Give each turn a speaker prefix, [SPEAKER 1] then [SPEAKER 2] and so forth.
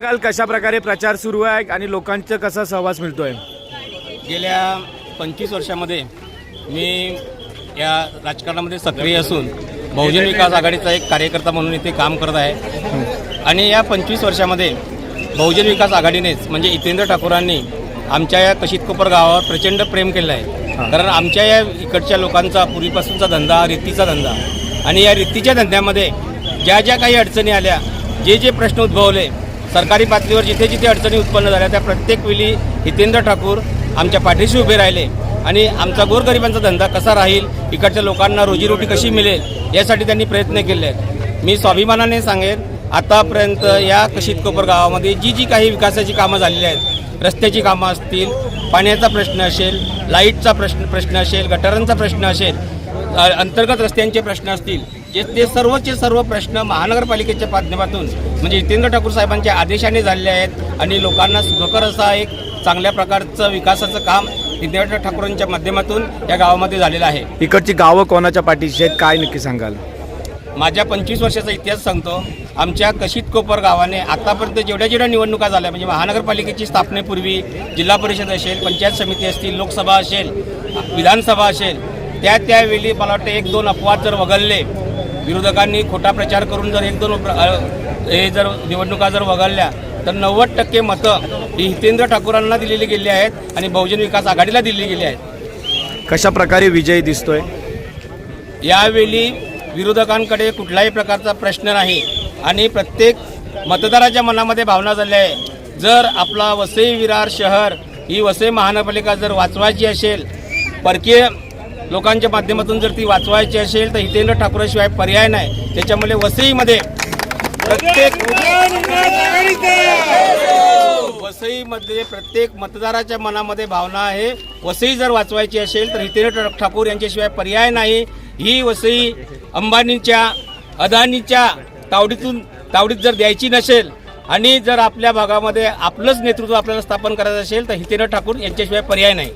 [SPEAKER 1] काल कशा प्रकारे प्रचार सुरू आहे आणि लोकांचा कसा सहवास मिळतोय?
[SPEAKER 2] गेल्या पंचवीस वर्षामध्ये मी या राजकारणामध्ये सक्रिय असून बहुजन विकास आघाडीचा एक कार्यकर्ता म्हणून इथे काम करत आहे. आणि या पंचवीस वर्षामध्ये बहुजन विकास आघाडीनेच म्हणजे इतेंद्र ठाकूरांनी आमच्या या कशितकोपर गावावर प्रचंड प्रेम केलं आहे. कारण आमच्या या इकडच्या लोकांचा पूर्वीपासूनचा धंदा रेतीचा धंदा आणि या रेतीच्या धंद्यामध्ये ज्या ज्या काही अडचणी आल्या जे जे प्रश्न उद्भवले सरकारी पातळीवर जिथे जिथे अडचणी उत्पन्न झाल्या त्या प्रत्येक वेळी हितेंद्र ठाकूर आमच्या पाठीशी उभे राहिले आणि आमचा गोरगरिबांचा धंदा कसा राहील इकडच्या लोकांना रोजीरोटी कशी मिळेल यासाठी त्यांनी प्रयत्न केले आहेत. मी स्वाभिमानाने सांगेन आतापर्यंत या कशीत कोपर गावामध्ये जी जी काही विकासाची कामं झालेली आहेत रस्त्याची कामं असतील पाण्याचा प्रश्न असेल लाईटचा प्रश्न प्रश्न असेल गटारांचा प्रश्न असेल अंतर्गत रस्त्यांचे प्रश्न असतील जे ते सर्वचे सर्व प्रश्न महानगरपालिकेच्या माध्यमातून म्हणजे जितेंद्र ठाकूर साहेबांच्या आदेशाने झालेले आहेत आणि लोकांना सुखकर असा एक चांगल्या प्रकारचं विकासाचं काम जितेंद्र ठाकूरांच्या माध्यमातून या गावामध्ये झालेलं आहे.
[SPEAKER 1] इकडची गावं कोणाच्या पाठीशी आहेत काय नक्की सांगाल?
[SPEAKER 2] माझ्या पंचवीस वर्षाचा इतिहास सांगतो आमच्या कशीत कोपर गावाने आतापर्यंत जेवढ्या जेवढ्या निवडणुका झाल्या म्हणजे महानगरपालिकेची स्थापनेपूर्वी जिल्हा परिषद असेल पंचायत समिती असतील लोकसभा असेल विधानसभा असेल त्या त्यावेळी मला वाटतं एक दोन अपवाद जर वगळले विरोधकांनी खोटा प्रचार करून जर एक दोन हे जर निवडणुका जर वगळल्या तर नव्वद टक्के मतं ही हितेंद्र ठाकूरांना दिलेली गेली आहेत आणि बहुजन विकास आघाडीला दिली गेली आहेत.
[SPEAKER 1] कशा प्रकारे विजय दिसतोय?
[SPEAKER 2] यावेळी विरोधकांकडे कुठल्याही प्रकारचा प्रश्न नाही आणि प्रत्येक मतदाराच्या मनामध्ये भावना झाल्या आहे. जर आपला वसई विरार शहर ही वसई महानगरपालिका जर वाचवायची असेल परकीय लोकांच्या माध्यमातून जर ती वाचवायची असेल तर हितेंद्र ठाकूरशिवाय पर्याय नाही. त्याच्यामुळे वसईमध्ये प्रत्येक वसईमध्ये प्रत्येक मतदाराच्या मनामध्ये भावना आहे. वसई जर वाचवायची असेल तर हितेंद्र ठाकूर यांच्याशिवाय पर्याय नाही. ही वसई अंबानीच्या अदानीच्या तावडीतून तावडीत जर द्यायची नसेल आणि जर आपल्या भागामध्ये आपलंच नेतृत्व आपल्याला स्थापन करायचं असेल तर हितेंद्र ठाकूर यांच्याशिवाय पर्याय नाही.